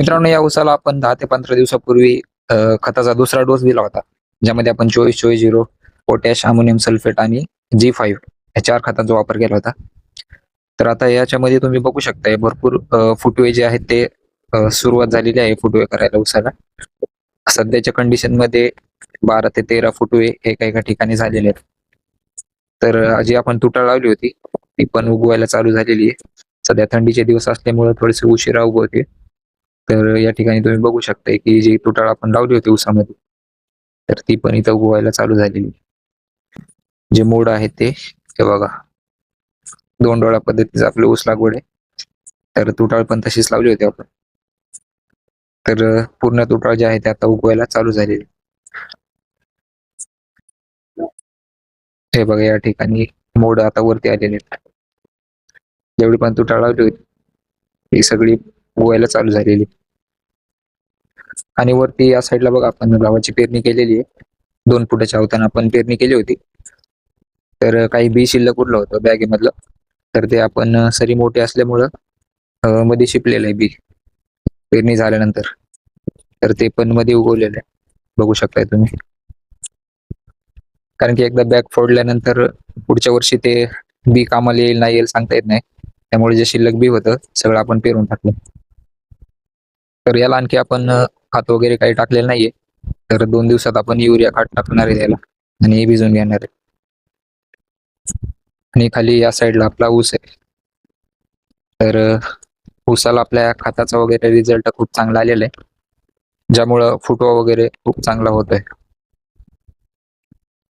मित्रांनो या उसाला आपण दहा ते पंधरा दिवसापूर्वी खताचा दुसरा डोस दिला होता ज्यामध्ये आपण चोवीस चोवीस झिरो पोटॅश अमोनियम सल्फेट आणि जी फाईव्ह या चार खतांचा वापर केला होता. तर आता याच्यामध्ये तुम्ही बघू शकताय भरपूर फुटवे जे आहेत ते सुरुवात झालेली आहे फुटवे करायला उसाला. सध्याच्या कंडिशनमध्ये बारा ते तेरा फुटवे एका एका ठिकाणी झालेले आहेत. तर जी आपण तुटाळ लावली होती ती पण उगवायला चालू झालेली आहे. सध्या थंडीचे दिवस असल्यामुळे थोडेसे उशिरा उगवते तर या ठिकाणी तुम्ही बघू शकताय की जी तुटाळ आपण लावली होती उसामध्ये तर ती पण इथं उगवायला चालू झालेली जे मोड आहेत ते हे बघा. दोन डोळा पद्धतीचं आपलं ऊस लागवड आहे. तर तुटाळ पण तशीच लावली होती आपण. तर पूर्ण तुटाळ जे आहे ते आता उगवायला चालू झालेली हे बघा या ठिकाणी मोड आता वरती आलेले जेवढी पण तुटाळ लावली होती ती सगळी उगवायला चालू झालेली आणि वरती या साईडला बघा आपण गव्हाची पेरणी केलेली आहे. दोन फुटाच्या अवताना आपण पेरणी केली होती. तर काही बी शिल्लक उरलं होतं बॅगेमधलं. तर ते आपण सरी मोठे असल्यामुळं मध्ये शिपलेलं आहे बी. पेरणी झाल्यानंतर. तर ते पण मध्ये उगवलेलं आहे. बघू शकताय तुम्ही. कारण की एकदा बॅग फोडल्यानंतर पुढच्या वर्षी ते बी कामाला येईल नाही येईल सांगता येत नाही. त्यामुळे जे शिल्लक बी होतं सगळं आपण पेरून टाकलं. तर याला आणखी आपण खात खत वगैरे काही टाकलेलं नाहीये. तर दोन दिवसात आपण युरिया खात टाकणार आहे त्याला आणि हे भिजून घेणार आहे. आणि खाली या साईडला आपला ऊस आहे. तर ऊसाला आपल्या खाताचा वगैरे रिझल्ट खूप चांगला आलेला आहे. ज्यामुळं फुटवा वगैरे खूप चांगला होतोय.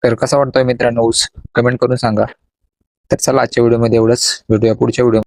तर कसा वाटतोय मित्रांनो ऊस? कमेंट करून सांगा. तर चला आजच्या व्हिडिओमध्ये एवढंच. भेटूया पुढच्या व्हिडिओ